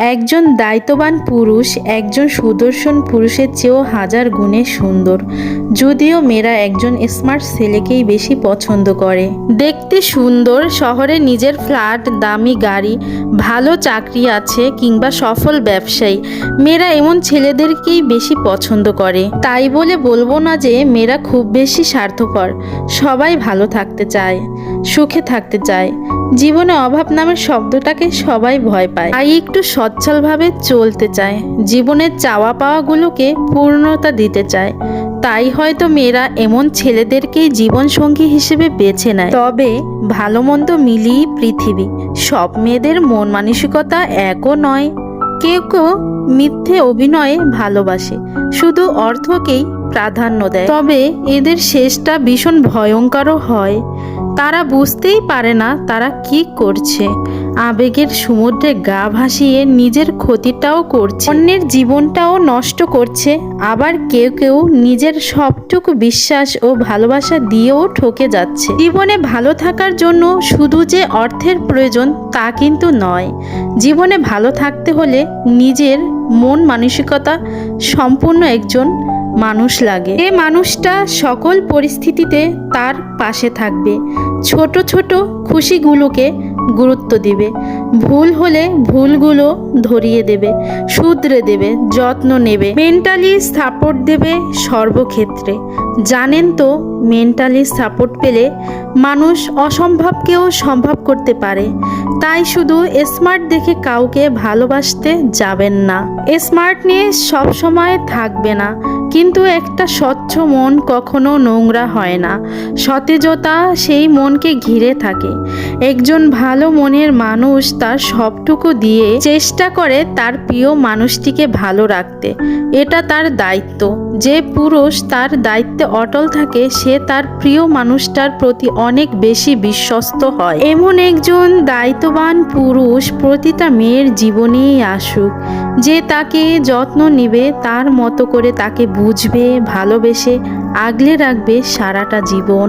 একজন দায়িত্ববান পুরুষ, একজন সুদর্শন পুরুষের চেয়েও হাজার গুণে সুন্দর। যদিও মেয়েরা একজন স্মার্ট ছেলেকেই বেশি পছন্দ করে। দেখতে সুন্দর, শহরে নিজের ফ্ল্যাট, দামি গাড়ি, ভালো চাকরি আছে কিংবা সফল ব্যবসায়ী। মেয়েরা এমন ছেলেদেরকেই বেশি পছন্দ করে। তাই বলে বলব না যে মেয়েরা খুব বেশি স্বার্থপর। সবাই ভালো থাকতে চায়, সুখে থাকতে চায়। জীবনে অভাব নামের শব্দটাকে সবাই ভয় পায়। তাই একটু সচ্ছলভাবে চলতে চায়। জীবনের চাওয়া পাওয়াগুলোকে পূর্ণতা দিতে চায়। তাই হয়তো মেয়েরা এমন ছেলেদেরকেই জীবনসঙ্গী হিসেবে বেছে নেয়। তবে ভালো মন্দ মিলিয়ে পৃথিবী। সব মেয়েদের মন মানসিকতা একও নয় কেউ কেউ মিথ্যে অভিনয়ে ভালোবাসে, শুধু অর্থকেই প্রাধান্য দেয়। তবে এদের শেষটা ভীষণ ভয়ঙ্করও হয়। তারা বুঝতেই পারে না তারা কি করছে। আবেগের সমুদ্রে গা ভাসিয়ে নিজের ক্ষতিটাও করছে। অন্যের জীবনটাও নষ্ট করছে। আবার কেউ কেউ নিজের সবটুকু বিশ্বাস ও ভালোবাসা দিয়েও ঠকে যাচ্ছে। জীবনে ভালো থাকার জন্য শুধু যে অর্থের প্রয়োজন তা কিন্তু নয়। জীবনে ভালো থাকতে হলে নিজের মন মানসিকতা সম্পূর্ণ একজন মানুষ লাগে। এ মানুষটা সকল পরিস্থিতিতে তার পাশে থাকবে। ছোট ছোট খুশিগুলোকে গুরুত্ব দিবে। ভুল হলে ভুলগুলো ধরিয়ে দেবে, শুধরে দেবে, যত্ন নেবে। মেন্টালি সাপোর্ট দেবে সর্বক্ষেত্রে। জানেন তো, মেন্টালি সাপোর্ট পেলে মানুষ অসম্ভবকেও সম্ভব করতে পারে। তাই শুধু স্মার্ট দেখে কাউকে ভালোবাসতে যাবেন না। স্মার্ট নিয়ে সব সময় থাকবে না। কিন্তু একটা স্বচ্ছ মন কখনো নোংরা হয় না। সতেজতা সেই মনকে ঘিরে থাকে। একজন ভালো মনের মানুষ তার সবটুকু দিয়ে চেষ্টা করে তার প্রিয় মানুষটিকে ভালো রাখতে। এটা তার দায়িত্ব। যে পুরুষ তার দায়িত্বে অটল থাকে, সে তার প্রিয় মানুষটার প্রতি অনেক বেশি বিশ্বস্ত হয়। এমন একজন দায়িত্ববান পুরুষ প্রতিটা মেয়ের জীবনেই আসুক। যে তাকে যত্ন নিবে তার মতো করে তাকে বুঝবে ভালোবেসে আগলে রাখবে সারাটা জীবন।